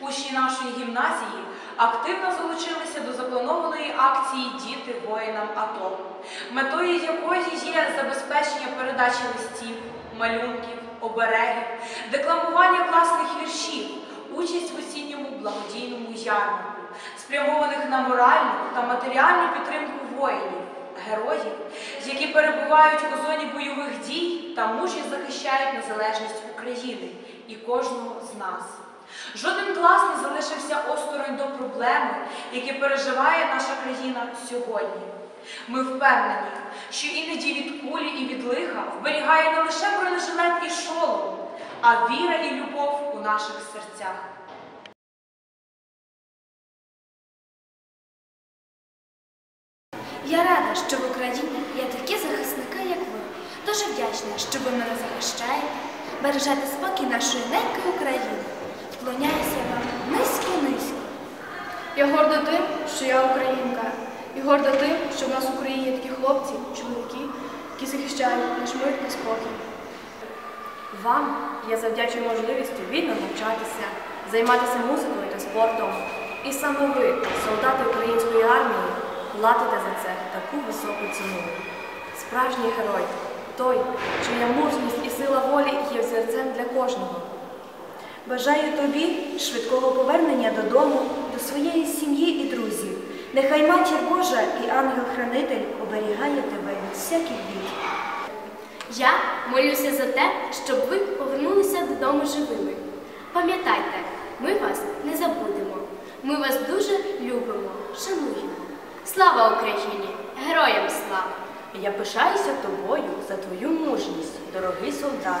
Учні нашої гімназії активно залучилися до запланованої акції Діти воїнам АТО, метою якої є забезпечення передачі листів, малюнків, оберегів, декламування класних віршів, участь в осінньому благодійному ярмарку, спрямованих на моральну та матеріальну підтримку воїнів, героїв, які перебувають у зоні бойових дій та мужньо захищають незалежність України і кожного з нас. Жоден клас не залишився осторонь до проблеми, які переживає наша країна сьогодні. Ми впевнені, що іноді від кулі і від лиха вберігає не лише бронежилет і шолом, а віра і любов у наших серцях. Я рада, що в Україні є такі захисники, як ви. Дуже вдячна, що ви мене захищаєте, бережете спокій нашої ненької України. Вклоняюся вам низько-низько. Я горда тим, що я українка. І горда тим, що в нас в Україні є такі хлопці, чоловіки, які захищають наш мир та спокій. Вам я завдячую можливістю вільно навчатися, займатися музикою та спортом. І саме ви, солдати української армії, платите за це таку високу ціну. Справжній герой той, чия мужність і сила волі є взірцем для кожного. Бажаю тобі швидкого повернення додому, до своєї сім'ї і друзів. Нехай матір Божа і ангел-хранитель оберігає тебе від всяких бід. Я молюся за те, щоб ви повернулися додому живими. Пам'ятайте, ми вас не забудемо. Ми вас дуже любимо, шануємо. Слава Україні! Героям слава! Я пишаюся тобою за твою мужність, дорогий солдат.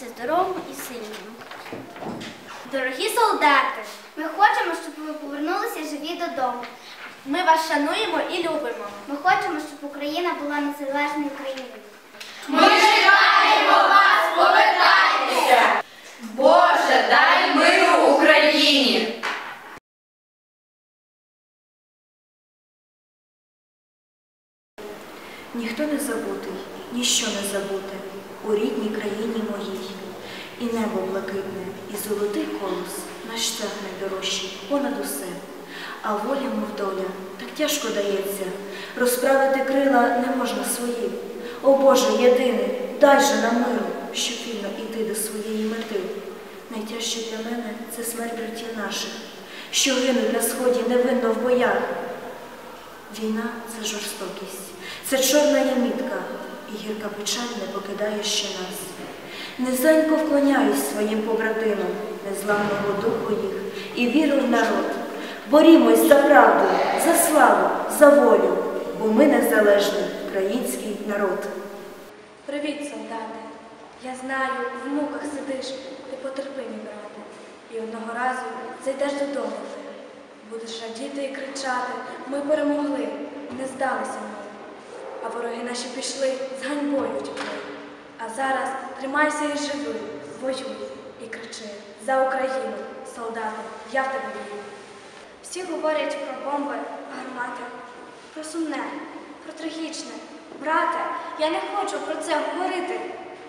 Вам здоровим і сильним. Дорогі солдати, ми хочемо, щоб ви повернулися живі додому. Ми вас шануємо і любимо. Ми хочемо, щоб Україна була незалежною країною. Ми чекаємо вас, повертайтеся! Боже, дай миру Україні! Ніхто не забутий, ніщо не забуте у рідній країні моїй. І небо блакитне, і золотий колос, наш стяг найдорожчий понад усе. А воля, мов доля, так тяжко дається, розправити крила не можна свої. О Боже, єдиний, дай же нам миру, щоб вільно іти до своєї мети. Найтяжче для мене це смерть братів наших, що гинуть на сході невинно в боях. Війна це жорстокість, це чорна ямітка, і гірка печаль не покидає ще нас. Низенько вклоняюсь своїм побратимам, незламного духу їх і віру в народ. Борімось за правду, за славу, за волю, бо ми незалежний український народ. Привіт, солдати! Я знаю, в муках сидиш, ти потерпи, мій. І одного разу зайдеш додому. Будеш радіти і кричати, ми перемогли, не здалися ми. А вороги наші пішли, з ганьбою втекли. А зараз тримайся і живи, воюй і кричи за Україну, солдати, я в тебе вірю. Всі говорять про бомби, гармати, про сумне, про трагічне. Брате, я не хочу про це говорити.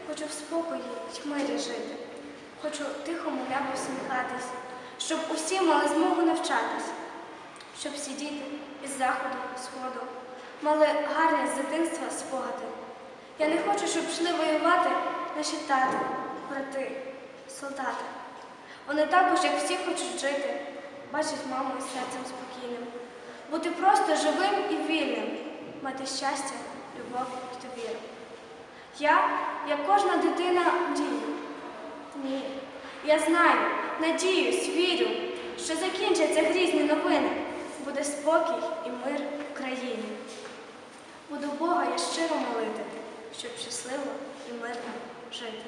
Хочу в спокої й в мирі жити. Хочу тихому небу всміхатись, щоб усі мали змогу навчатись, щоб всі діти із заходу, сходу мали гарні з дитинства спогади. Я не хочу, щоб йшли воювати наші тати, брати, солдати. Вони також, як всі, хочуть жити, бачать маму із серцем спокійним, бути просто живим і вільним, мати щастя, любов і довіру. Я, як кожна дитина, мрію. Ні, я знаю, надіюсь, вірю, що закінчаться грізні новини, буде спокій і мир в країні. Буду Бога я щиро молити, щоб щасливо і мирно жити.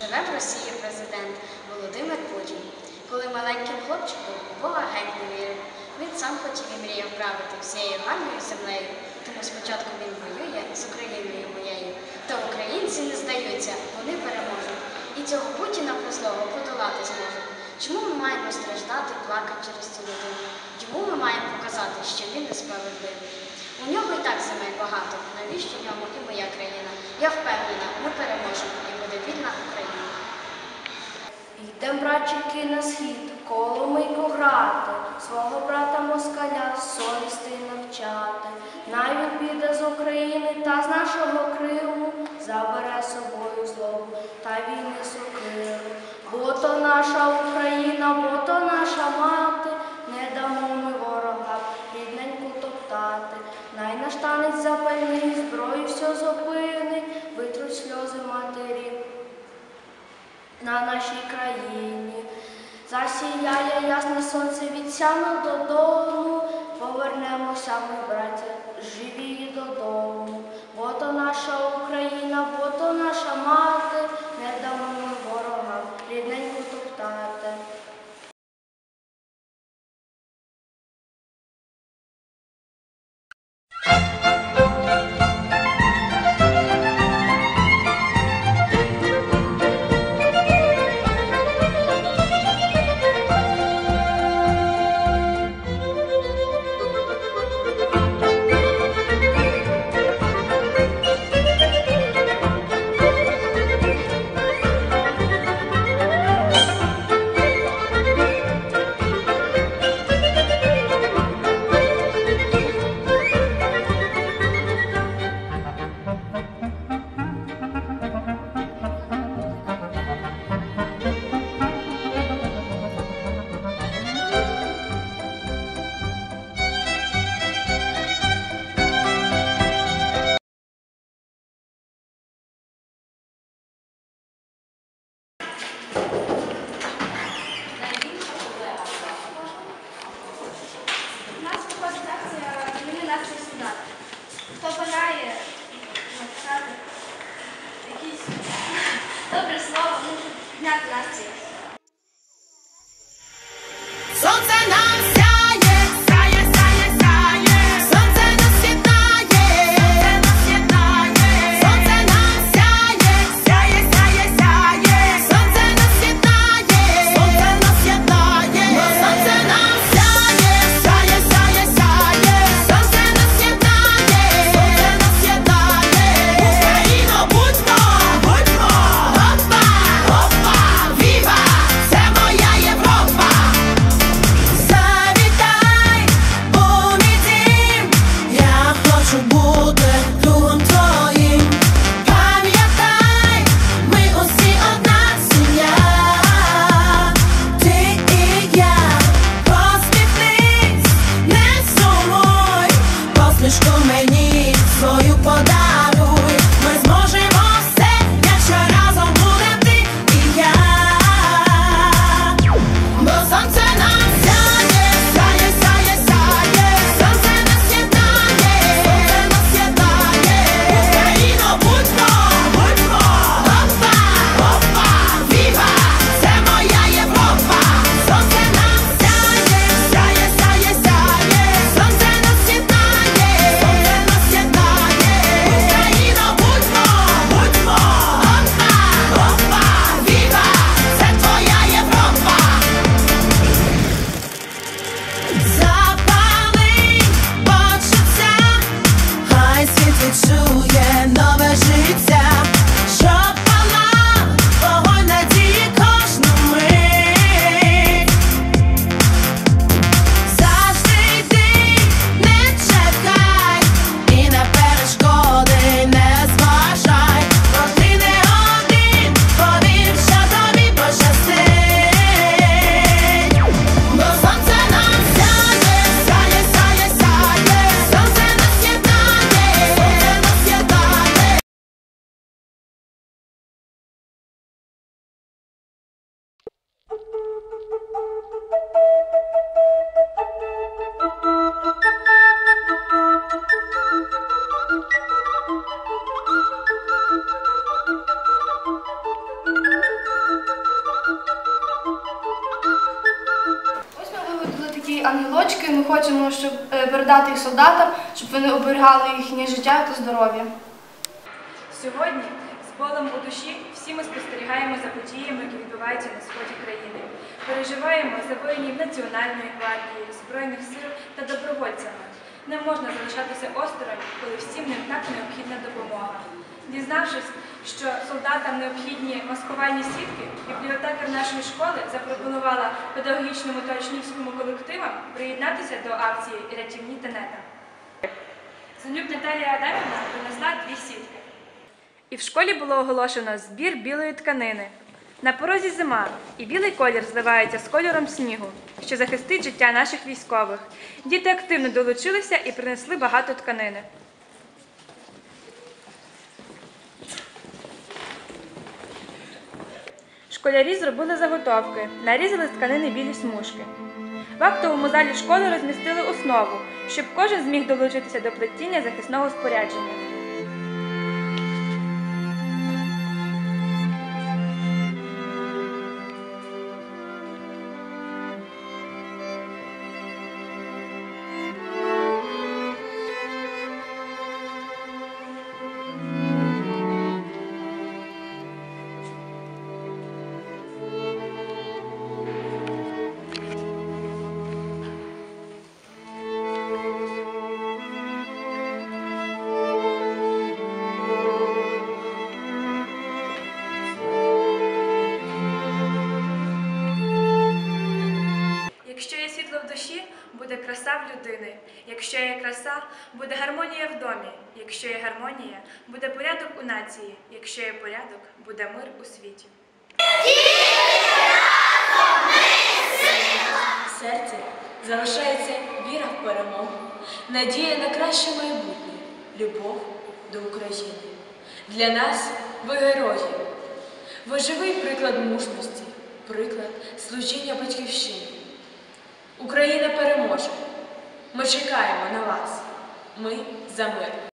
Живе в Росії президент Володимир Путін. Коли маленьким хлопчиком Бога геть не вірив. Він сам хотів і мріяв правити всією гарною землею. Тому спочатку він воює з Україною моєю. Та українці не здаються, вони переможуть. І цього Путіна злого подолати зможуть. Чому ми маємо страждати, плакати через цю людину? Чому ми маємо показати, що він несправедливий? У нього і так земель Навіщо і моя країна? Я впевнена, ми переможемо і буде вільна Україна. Йдем, братчики, на схід, коломийку грати, свого брата москаля совісти навчати. Навіть піде з України та з нашого Криму забере собою злобу та війни сокиру. Бо то наша Україна, бо Засіяє ясне сонце від додому, повернемося ми, браття, живі додому. Бо то наша Україна, бо то наша мати, una clase. Хочемо, щоб е, передати їх солдатам, щоб вони оберігали їхнє життя та здоров'я. Сьогодні з болем у душі всі ми спостерігаємо за подіями, які відбуваються на сході країни. Переживаємо за воїнів Національної гвардії, Збройних сил та добровольцями. Не можна залишатися осторонь, коли всім ним так необхідна допомога. Дізнавшись, що солдатам необхідні маскувальні сітки, бібліотекар нашої школи запропонувала педагогічному та учнівському колективам приєднатися до акції Рятівні тенета. Занюк Наталія Адамівна принесла дві сітки. І в школі було оголошено збір білої тканини. На порозі зима, і білий колір зливається з кольором снігу, що захистить життя наших військових. Діти активно долучилися і принесли багато тканини. Школярі зробили заготовки, нарізали з тканини білі смужки. В актовому залі школи розмістили основу, щоб кожен зміг долучитися до плетіння захисного спорядження. Людини. Якщо є краса, буде гармонія в домі. Якщо є гармонія, буде порядок у нації. Якщо є порядок, буде мир у світі. В серці залишається віра в перемогу, надія на краще майбутнє, любов до України. Для нас ви герої. Ви живий приклад мужності, приклад служіння батьківщині. Україна переможе. Ми чекаємо на вас. Ми за мир.